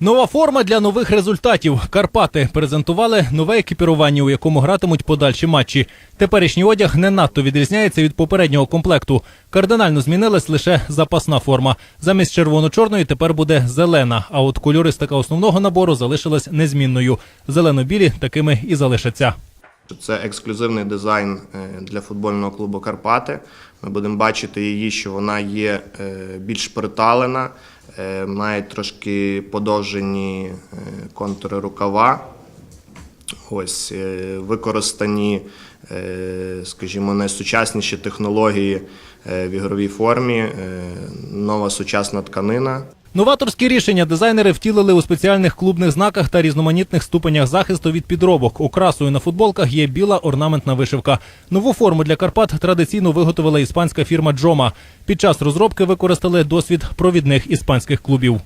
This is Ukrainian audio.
Нова форма для нових результатів. Карпати презентували нове екіпірування, у якому гратимуть подальші матчі. Теперішній одяг не надто відрізняється від попереднього комплекту. Кардинально змінилась лише запасна форма. Замість червоно-чорної тепер буде зелена. А от кольористика основного набору залишилась незмінною. Зелено-білі такими і залишаться. Це ексклюзивний дизайн е, для футбольного клубу Карпати. Ми будемо бачити її, що вона є е, більш приталена, е, має трошки подовжені е, контури рукава. Ось е, використані, скажімо, найсучасніші технології в ігровій формі, нова сучасна тканина. Новаторські рішення дизайнери втілили у спеціальних клубних знаках та різноманітних ступенях захисту від підробок. Окрасою на футболках є біла орнаментна вишивка. Нову форму для Карпат традиційно виготовила іспанська фірма Джома. Під час розробки використали досвід провідних іспанських клубів.